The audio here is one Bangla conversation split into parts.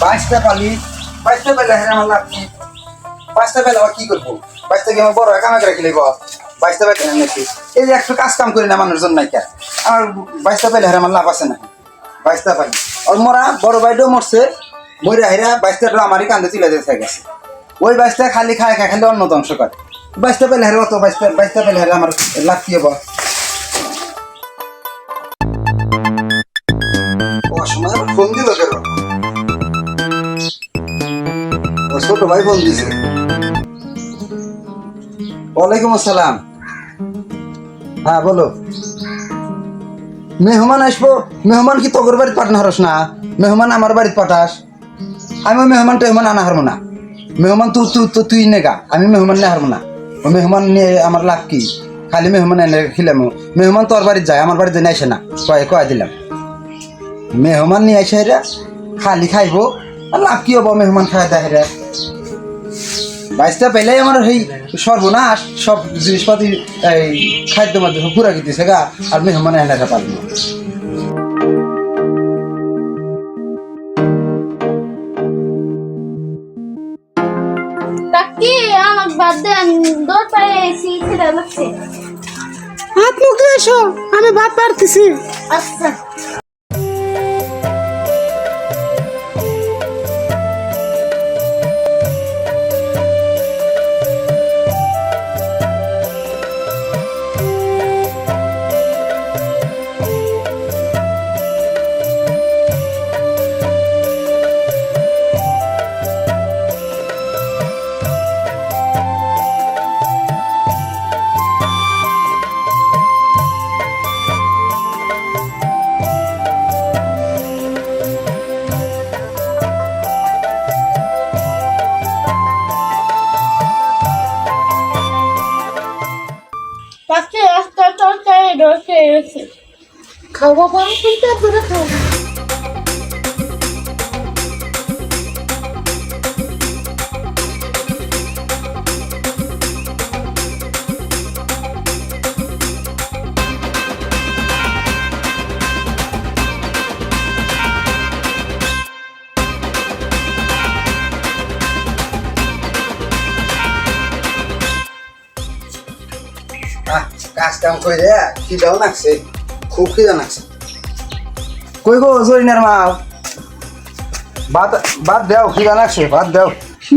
বাইশটা পালি বাইশটা পেলে হ্যাঁ আমার লাভ কি বাইশটা পেলে আবার কি করব বাইশটা আমার বড় একা আমাকে রেখে লিব বাইশটা পেলে হ্যাঁ নাকি এই যে একটু কাজ কাম করি না মানুষজন নাই কে আমার বাইশটা পেলে হ্যাঁ আমার লাভ আছে না বাইশটা পালি ওর মোরা বড় ভাইটাও মরছে মরে হেরা বাইশটা আমারই কান্দে তুলে দিয়ে গেছে ওই বাইশটা খালি খায় খায় খালি অন্য ধ্বংস করে বাইশটা পেলে হেরে অত বাইশটা বাইশটা পেলে হেরে আমার লাভ কি হব ছোট ভাই ফোন দিছে। ওয়ালাইকুম আসসালাম। হ্যাঁ বলো। মেহমান আসব। মেহমান কি তোর বাড়িতে পাঠানো হরস না? মেহমান আমার বাড়িতে পাঠাস। আমি মেহমান টেহমান আনা হারবো না। মেহমান তুই তুই তুই তুই নেগা আমি মেহমান নিয়ে হারবো না। ও মেহমান নিয়ে আমার লাভ কি? খালি মেহমান এনে খিলাম। মেহমান তোর বাড়িতে যায়, আমার বাড়িতে নিয়ে আসে না। কয় কয় দিলাম। মেহমান নিয়ে আসে খালি খাইবো। লাভ কি হব মেহমান খাই দেয় বাইশটা পেলেই আমার সেই সর্বনাশ সব জিনিসপাতি এই খাদ্য মাদ্য সব পুরা গিয়েছে গা আর মেহমান এনে পারব হাত মুখ ধুয়ে এসো আমি ভাত পারতেছি। আচ্ছা। তরকারি রসে এসে খাওয়া পারো কিন্তু আপনারা খাও কাজ কাম করে খিদাও নাকছে খুব খিদা নাকছে কই গো জরিনার মা? ভাত ভাত দেও খিদা নাকছে ভাত দেও।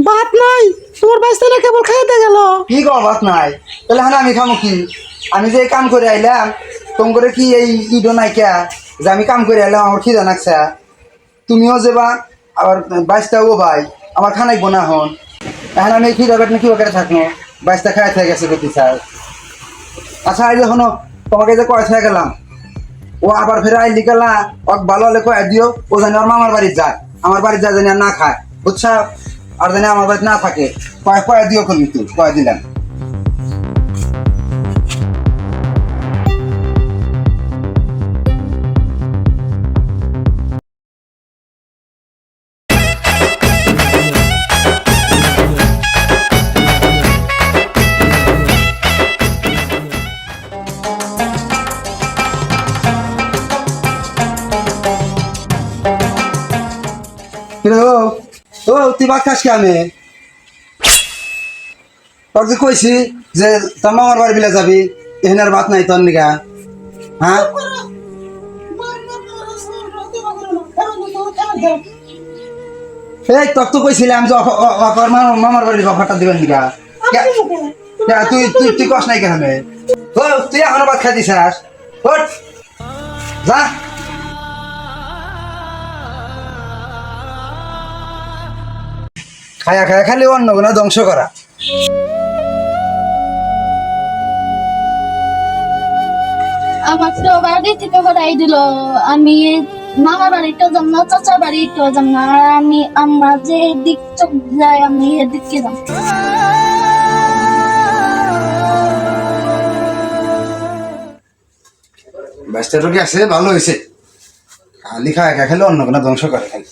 ভাত নাই তোমার বাইসতে না কেবল খাইতে গেল? কি গো ভাত নাই? তাহলে হ্যাঁ আমি খামো কি? আমি যে কাম করে আইলাম তোম করে কি এই ইডো নাই কে যে আমি কাম করে আইলাম আমার খিদা নাকছে তুমিও যাবা আবার বাইশটাও ভাই আমার খানাই বোনা হন। এখন আমি এই খিদা পেটনে কি করে থাকব? বাইশটা খাই থেকে গেছে গতি স্যার আচ্ছা আইলে যখন তোমাকে যে কয় গেলাম, ও আবার ফেরে আইলি গেলা ওক ভালো হলে কয়ে দিও, ও জানি ওর মামার বাড়ি যায়, আমার বাড়ি যায় জানি না খায়, বুঝছা? আর জানি আমার বাড়িতে না থাকে, কয়, কয়ে দিও করবি তুই, কয়ে দিলাম। তুই খাস কি আমি তোর যে কইছি যে তোর মামার বাড়ি বিলে যাবি এখানে আর ভাত নাই তোর নিগা। হ্যাঁ? এই তোর তো কইছিলাম যে অফ- অ- অ- তোর মামা- মামার বাড়ির অফারটা দিবেন নিগা। কে- কে, তুই তুই তুই কস নাই কেন? তুই এখনও ভাত খাই দিছাস যা। খায়া খায়া খালি অন্য কোনো ধ্বংস করা। আমার তো বাড়ি থেকে হরাই দিল। আমি মামার বাড়িটা যাম না চাচার বাড়িটা যাম না। আমি আমার যে দিক চোখ যায় আমি এদিকে যাম। ব্যস্ত রোগী আছে ভালো হয়েছে। খালি খায় খায় খেলে অন্য কোনো ধ্বংস করে খালি।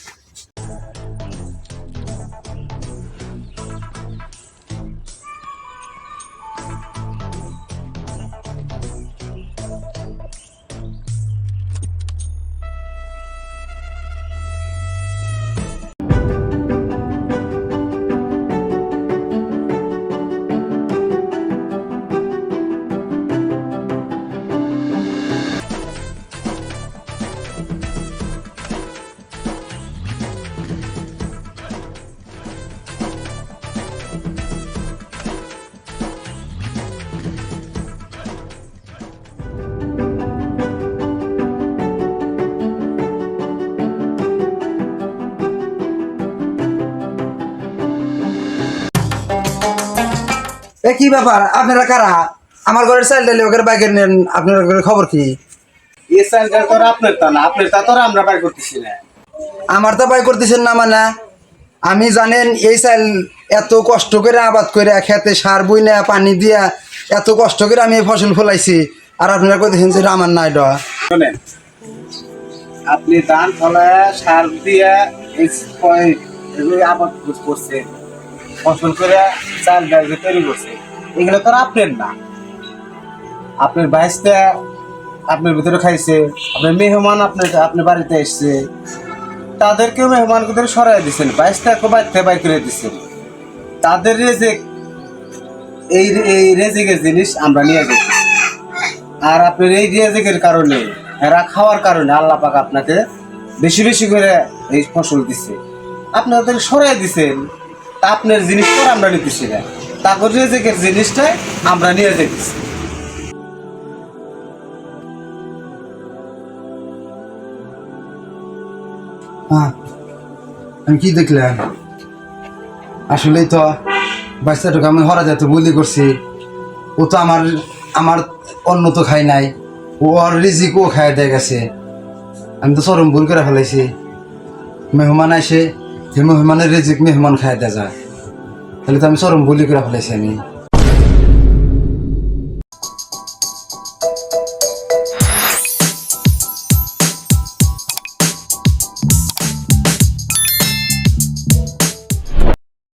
এ কি ব্যাপার? আপনারা কারা? আমার ঘরের চাইল ডালে ওকে বাইকের নেন আপনার ঘরের খবর কি? এই চালটা তো আপনার তা না আপনার তা তো আমরা বাই করতেছি না। আমার তো বাই করতেছেন না মানে? আমি জানেন এই চাইল এত কষ্ট করে আবাদ করে খেতে সার বই না পানি দিয়া এত কষ্ট করে আমি এই ফসল ফলাইছি। আর আপনারা কইতেছেন যে এটা আমার নাই ড শোনেন আপনি ধান ফলা সার দিয়া আবাদ করছে ফসল করে চাল ডাল তৈরি করছে। এগুলো তো আপনার না। আপনার বাইশটা আপনার ভিতরে খাইছে, আপনার মেহমান আপনার আপনার বাড়িতে এসছে। তাদেরকেও মেহমান ভিতরে সরাই দিচ্ছেন বাইশটা বাড়িতে বাই করে দিচ্ছেন তাদের রেজেক এই এই রেজেকের জিনিস আমরা নিয়ে গেছি আর আপনার এই রিয়াজেকের কারণে, এরা খাওয়ার কারণে আল্লাহ পাক আপনাকে বেশি বেশি করে এই ফসল দিচ্ছে আপনি ওদের সরাই দিছেন। তা আপনার জিনিসটা আমরা নিতেছি না। তারপর রিয়াজেকের জিনিসটাই আমরা নিয়ে যেতেছি। আমি কি দেখলাম? আসলেই তো বাচ্চাটাকে আমি হরা যেতে বলি করছি। ও তো আমার আমার অন্ন তো খাই নাই। ও ওর রিজিক ও খাই দিয়ে গেছে। আমি তো চরম ভুল করে ফেলাইছি। মেহমান আসে যে মেহমানের রেজিক মেহমান খাই দেয় যায়। তাহলে তো আমি চরম বলি করে ফেলাইছি আমি।